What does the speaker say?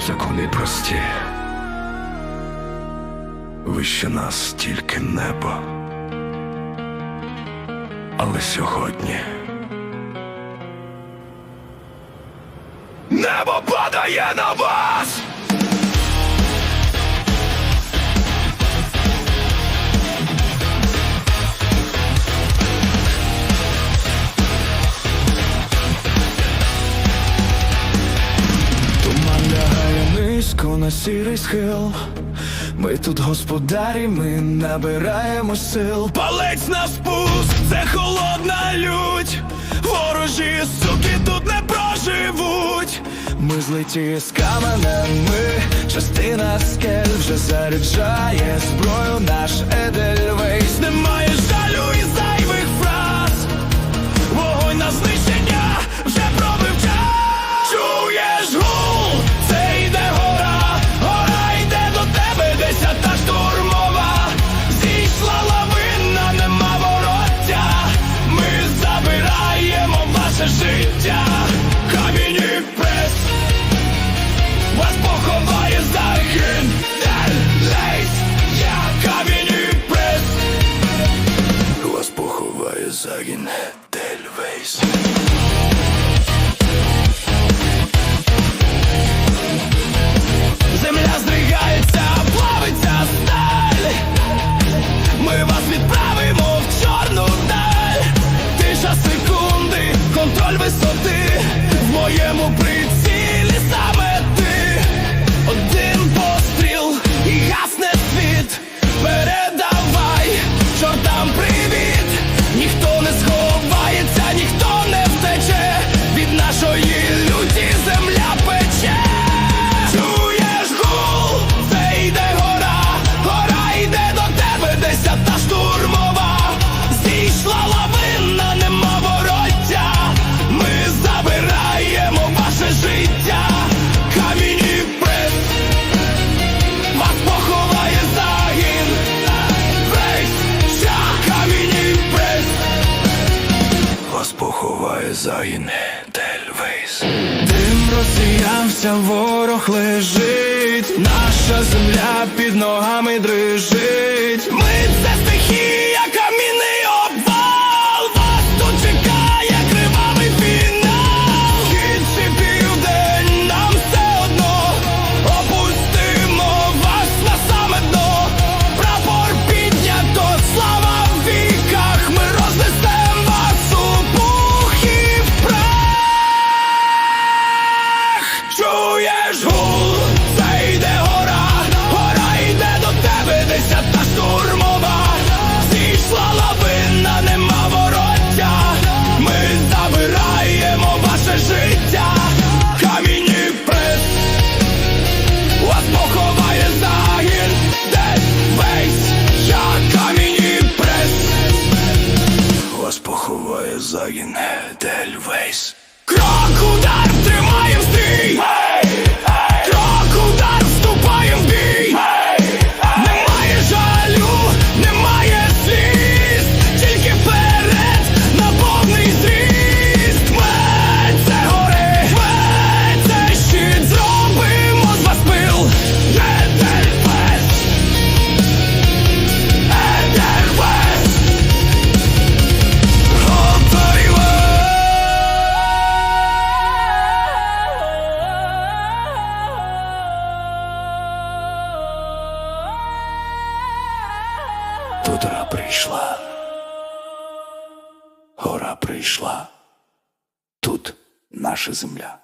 закони прості. Вище нас тільки небо. Але сьогодні. Небо падає на вас! Сірий схил. Ми тут господарі, ми набираємо сил. Палець на спуск, це холодна лють. Ворожі суки тут не проживуть. Ми злеті з каменем, ми частина скель вже заряджає зброю наш Едельвейс. Немає жалю і зайвих ваше життя, камінь прес, вас поховає загін, лейс, я камінь прес, вас поховає загін Вас загине Тельвейс. Дим розсіявся, ворог лежить, наша земля під ногами дрижить. Ми це стихія, Поховає загін Дельвейс. Крок удар, тримаєм стрій! Крок удар, вступає в бій! Прийшла. Гора прийшла. Тут наша земля.